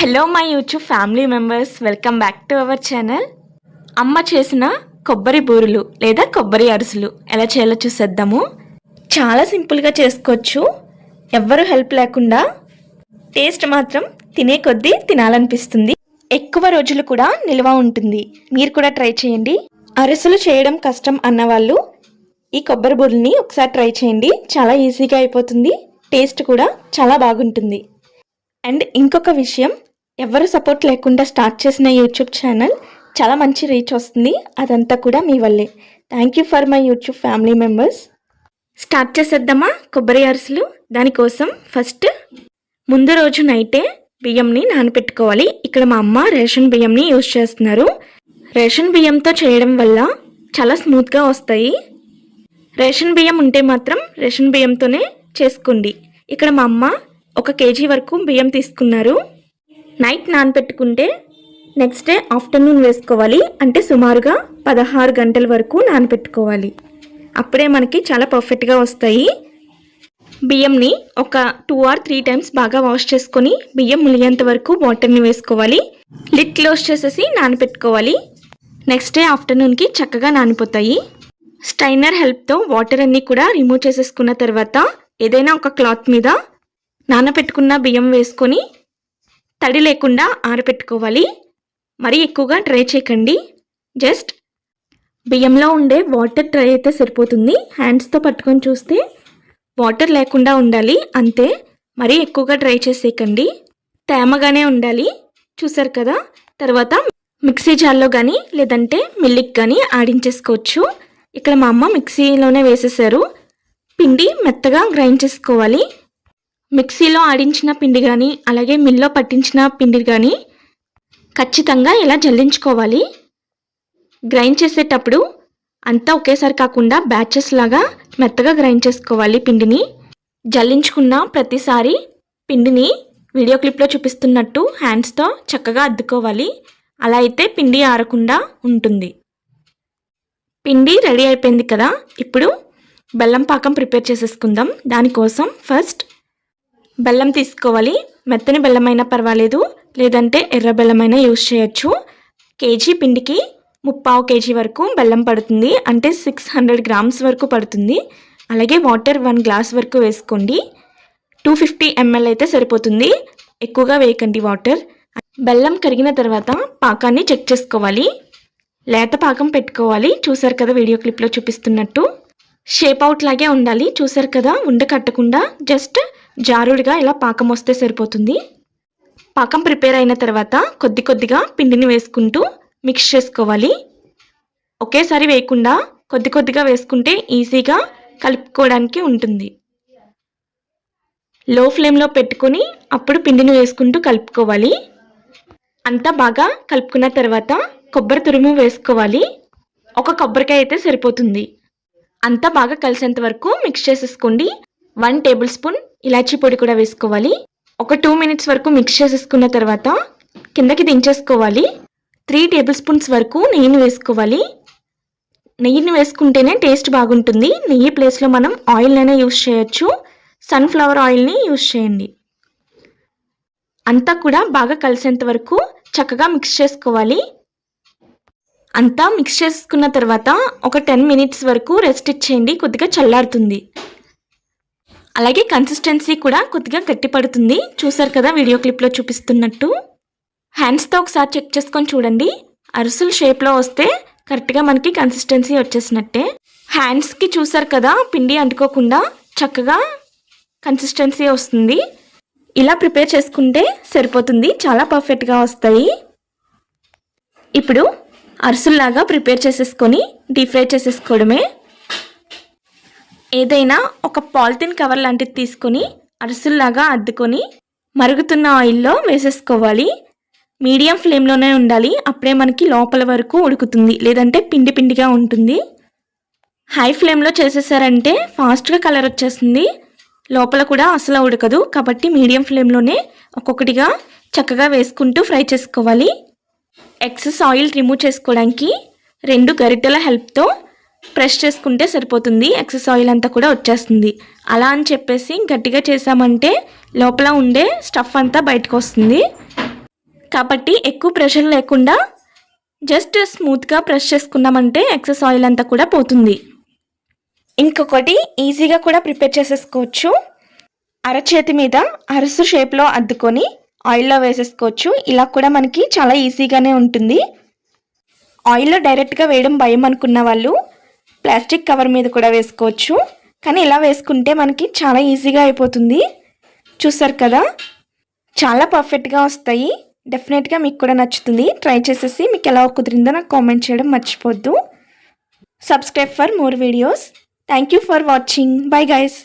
Hello my YouTube family members welcome back to our channel అమ్మ చేసిన కొబ్బరి బూరెలు లేదా కొబ్బరి అరుసులు ఎలా చేయాలో చూసేద్దాము. చాలా సింపుల్గా చేసుకోవచ్చు. ఎవ్వరూ హెల్ప్ లేకుండా టేస్ట్ మాత్రం తినే కొద్దీ తినాలనిపిస్తుంది. ఎక్కువ రోజులు కూడా నిల్వ ఉంటుంది. మీరు కూడా ట్రై చేయండి. అరిసెలు చేయడం కష్టం అన్నవాళ్ళు ఈ కొబ్బరి బూరుల్ని ఒకసారి ట్రై చేయండి. చాలా ఈజీగా అయిపోతుంది. టేస్ట్ కూడా చాలా బాగుంటుంది. అండ్ ఇంకొక విషయం ఎవరు సపోర్ట్ లేకుండా స్టార్ట్ చేసిన యూట్యూబ్ ఛానల్ చాలా మంచి రీచ్ వస్తుంది. అదంతా కూడా మీ వల్లే. Thank you for my YouTube family members start చేసేద్దామా? కొబ్బరి అరుసులు. దానికోసం ఫస్ట్ ముందు రోజు నైటే బియ్యంని నానబెట్టుకోవాలి ఇక్కడ మా అమ్మ రేషన్ బియ్యంని యూజ్ చేస్తున్నారు. రేషన్ బియ్యంతో చేయడం వల్ల చాలా స్మూత్గా వస్తాయి. రేషన్ బియ్యం ఉంటే మాత్రం రేషన్ బియ్యంతోనే చేసుకోండి. ఇక్కడ మా అమ్మ ఒక కేజీ వరకు బియ్యం తీసుకున్నారు. నైట్ నానబెట్టుకుంటే నెక్స్ట్ డే ఆఫ్టర్నూన్ వేసుకోవాలి. అంటే సుమారుగా పదహారు గంటల వరకు నానబెట్టుకోవాలి అప్పుడే మనకి చాలా పర్ఫెక్ట్గా వస్తాయి. బియ్యంని ఒక టూ ఆర్ త్రీ టైమ్స్ బాగా వాష్ చేసుకొని బియ్యం ములిగేంత వరకు వాటర్ని వేసుకోవాలి. లిడ్ క్లోజ్ చేసేసి నానబెట్టుకోవాలి నెక్స్ట్ డే ఆఫ్టర్నూన్కి చక్కగా నానిపోతాయి. స్టైనర్ హెల్ప్తో వాటర్ అన్నీ కూడా రిమూవ్ చేసేసుకున్న తర్వాత ఏదైనా ఒక క్లాత్ మీద నానబెట్టుకున్న బియ్యం వేసుకొని తడి లేకుండా ఆరబెట్టుకోవాలి మరీ ఎక్కువగా డ్రై చేయకండి. జస్ట్ బియ్యంలో ఉండే వాటర్ డ్రై అయితే సరిపోతుంది. హ్యాండ్స్తో పట్టుకొని చూస్తే వాటర్ లేకుండా ఉండాలి. అంతే. మరీ ఎక్కువగా డ్రై చేసేయకండి. తేమగానే ఉండాలి. చూసారు కదా? తర్వాత మిక్సీ జార్లో కానీ లేదంటే మిల్లికి కానీ ఆడించేసుకోవచ్చు ఇక్కడ మా అమ్మ మిక్సీలోనే వేసేసారు పిండి మెత్తగా గ్రైండ్ చేసుకోవాలి. మిక్సీలో ఆడించిన పిండి కానీ అలాగే మిల్లో పట్టించిన పిండి కానీ ఖచ్చితంగా ఇలా జల్లించుకోవాలి? గ్రైండ్ చేసేటప్పుడు అంతా ఒకేసారి కాకుండా బ్యాచెస్ లాగా మెత్తగా గ్రైండ్ చేసుకోవాలి పిండిని. జల్లించుకున్న ప్రతిసారి పిండిని వీడియో క్లిప్లో చూపిస్తున్నట్టు హ్యాండ్స్తో చక్కగా అద్దుకోవాలి. అలా అయితే పిండి ఆరకుండా ఉంటుంది. పిండి రెడీ అయిపోయింది కదా ఇప్పుడు బెల్లం పాకం ప్రిపేర్ చేసేసుకుందాం. దానికోసం ఫస్ట్ బెల్లం తీసుకోవాలి. మెత్తని బెల్లం అయినా పర్వాలేదు. లేదంటే ఎర్ర బెల్లమైనా యూజ్ చేయొచ్చు. కేజీ పిండికి ముప్పావు కేజీ వరకు బెల్లం పడుతుంది. అంటే సిక్స్ హండ్రెడ్ గ్రామ్స్ వరకు పడుతుంది. అలాగే వాటర్ వన్ గ్లాస్ వరకు వేసుకోండి. టూ ఫిఫ్టీ ఎంఎల్ అయితే సరిపోతుంది. ఎక్కువగా వేయకండి వాటర్. బెల్లం కరిగిన తర్వాత పాకాన్ని చెక్ చేసుకోవాలి. లేత పాకం పెట్టుకోవాలి. చూసారు కదా వీడియో క్లిప్లో చూపిస్తున్నట్టు. షేప్ అవుట్ లాగే ఉండాలి. చూసారు కదా ఉండ కట్టకుండా జస్ట్ జారుడుగా ఇలా పాకం వస్తే సరిపోతుంది. పాకం ప్రిపేర్ అయిన తర్వాత కొద్ది కొద్దిగా పిండిని వేసుకుంటూ మిక్స్ చేసుకోవాలి. ఒకేసారి వేయకుండా కొద్ది కొద్దిగా వేసుకుంటే ఈజీగా కలుపుకోవడానికి ఉంటుంది. లో ఫ్లేమ్లో పెట్టుకొని అప్పుడు పిండిని వేసుకుంటూ కలుపుకోవాలి. అంతా బాగా కలుపుకున్న తర్వాత కొబ్బరి తురుము వేసుకోవాలి. ఒక కొబ్బరికాయ అయితే సరిపోతుంది. అంతా బాగా కలిసేంత వరకు మిక్స్ చేసేసుకోండి. వన్ టేబుల్ స్పూన్ ఇలాచీ పొడి కూడా వేసుకోవాలి. ఒక టూ మినిట్స్ వరకు మిక్స్ చేసేసుకున్న తర్వాత కిందకి దించేసుకోవాలి. త్రీ టేబుల్ స్పూన్స్ వరకు నెయ్యిని వేసుకోవాలి. నెయ్యిని వేసుకుంటేనే టేస్ట్ బాగుంటుంది. నెయ్యి ప్లేస్లో మనం ఆయిల్నైనా యూస్ చేయొచ్చు. సన్ఫ్లవర్ ఆయిల్ని యూస్ చేయండి. అంతా కూడా బాగా కలిసేంత వరకు చక్కగా మిక్స్ చేసుకోవాలి. అంతా మిక్స్ చేసుకున్న తర్వాత ఒక టెన్ మినిట్స్ వరకు రెస్ట్ ఇచ్చేయండి కొద్దిగా చల్లారుతుంది. అలాగే కన్సిస్టెన్సీ కూడా కొద్దిగా గట్టిపడుతుంది. చూసారు కదా వీడియో క్లిప్లో చూపిస్తున్నట్టు. హ్యాండ్స్తో ఒకసారి చెక్ చేసుకొని చూడండి. అరుసులు షేప్లో వస్తే కరెక్ట్గా మనకి కన్సిస్టెన్సీ వచ్చేసినట్టే. హ్యాండ్స్కి చూసారు కదా పిండి అంటుకోకుండా చక్కగా కన్సిస్టెన్సీ వస్తుంది. ఇలా ప్రిపేర్ చేసుకుంటే సరిపోతుంది చాలా పర్ఫెక్ట్గా వస్తాయి. ఇప్పుడు అరుసుల్లాగా ప్రిపేర్ చేసేసుకొని డీప్ ఫ్రై చేసేసుకోవడమే. ఏదైనా ఒక పాలిథిన్ కవర్ లాంటిది తీసుకొని అరుసుల్లాగా అద్దుకొని మరుగుతున్న ఆయిల్లో వేసేసుకోవాలి. మీడియం ఫ్లేమ్లోనే ఉండాలి. అప్పుడే మనకి లోపల వరకు ఉడుకుతుంది. లేదంటే పిండి పిండిగా ఉంటుంది. హై ఫ్లేమ్లో చేసేసారంటే ఫాస్ట్గా కలర్ వచ్చేస్తుంది. లోపల కూడా అసలు ఉడకదు. కాబట్టి మీడియం ఫ్లేమ్లోనే ఒక్కొక్కటిగా చక్కగా వేసుకుంటూ ఫ్రై చేసుకోవాలి. ఎక్సెస్ ఆయిల్ రిమూవ్ చేసుకోవడానికి రెండు గరిటెల హెల్ప్తో ప్రెస్ చేసుకుంటే సరిపోతుంది. ఎక్సెస్ ఆయిల్ అంతా కూడా వచ్చేస్తుంది. అలా అని చెప్పేసి గట్టిగా చేసామంటే లోపల ఉండే స్టఫ్ అంతా బయటకు వస్తుంది. కాబట్టి ఎక్కువ ప్రెషర్ లేకుండా జస్ట్ స్మూత్గా ప్రెస్ చేసుకున్నామంటే ఎక్సెస్ ఆయిల్ అంతా కూడా పోతుంది. ఇంకొకటి ఈజీగా కూడా ప్రిపేర్ చేసేసుకోవచ్చు. అరచేతి మీద అరసు షేప్లో అద్దుకొని ఆయిల్లో వేసేసుకోవచ్చు. ఇలా కూడా మనకి చాలా ఈజీగానే ఉంటుంది. ఆయిల్లో డైరెక్ట్గా వేయడం భయం అనుకున్న వాళ్ళు ప్లాస్టిక్ కవర్ మీద కూడా వేసుకోవచ్చు. కానీ ఇలా వేసుకుంటే మనకి చాలా ఈజీగా అయిపోతుంది. చూసారు కదా? చాలా పర్ఫెక్ట్గా వస్తాయి. డెఫినెట్గా మీకు కూడా నచ్చుతుంది. ట్రై చేసేసి మీకు ఎలా కుదిరిందో నాకు కామెంట్ చేయడం మర్చిపోద్దు. Subscribe for more videos. Thank you for watching. Bye guys.